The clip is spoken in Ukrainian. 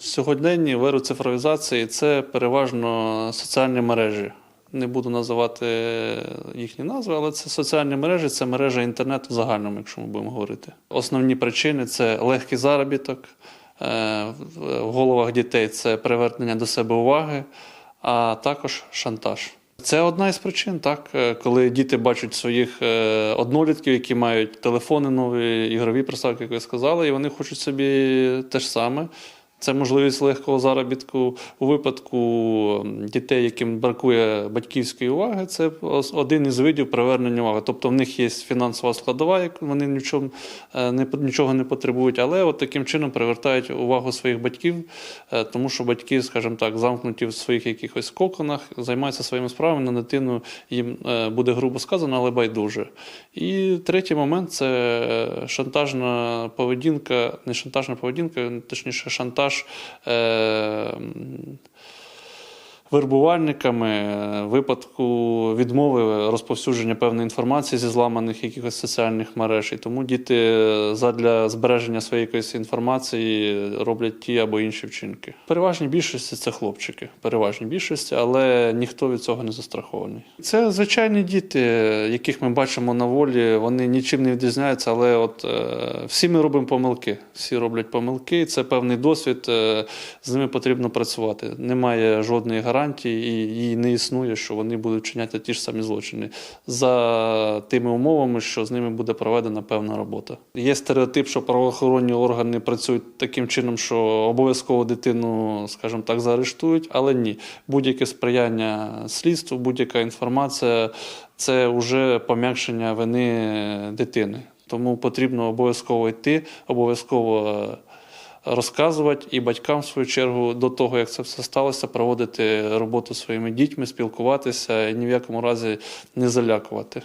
Сьогодні в еру цифровізації це переважно соціальні мережі. Не буду називати їхні назви, але це соціальні мережі, це мережа інтернету в загальному, якщо ми будемо говорити. Основні причини це легкий заробіток. е, В головах дітей це привернення до себе уваги, а також шантаж. Це одна із причин, так, е, коли діти бачать своїх е, однолітків, які мають телефони нові, ігрові приставки, як ви сказали, і вони хочуть собі те ж саме. Це можливість легкого заробітку у випадку дітей, яким бракує батьківської уваги. Це один із видів привернення уваги. Тобто в них є фінансова складова, як вони нічого не нічого не потребують, але от таким чином привертають увагу своїх батьків, е, тому що батьки, скажімо так, замкнуті в своїх якихось коконах, займаються своїми справами на дитину. Їм е, буде грубо сказано, але байдуже. І третій момент це е, шантажна поведінка, не шантажна поведінка, точніше, шантаж. acho Uh, Вербувальниками е, випадку відмови розповсюдження певної інформації зі зламаних якихось соціальних мереж. І тому діти е, задля збереження своєї якоїсь інформації роблять ті або інші вчинки. Переважній більшості це хлопчики, переважній більшості, але ніхто від цього не застрахований. Це звичайні діти, яких ми бачимо на волі. Вони нічим не відрізняються, але от е, всі ми робимо помилки. Всі роблять помилки. Це певний досвід. е, з ними потрібно працювати. Немає жодної гарантії, і її не існує, що вони будуть вчиняти ті ж самі злочини за тими умовами, що з ними буде проведена певна робота. Є стереотип, що правоохоронні органи працюють таким чином, що обов'язково дитину, скажімо так, заарештують, але ні. Будь-яке сприяння слідству, будь-яка інформація це вже пом'якшення вини дитини. Тому потрібно обов'язково йти, обов'язково розказувати і батькам, в свою чергу, до того, як це все сталося, проводити роботу своїми дітьми, спілкуватися і ні в якому разі не залякувати.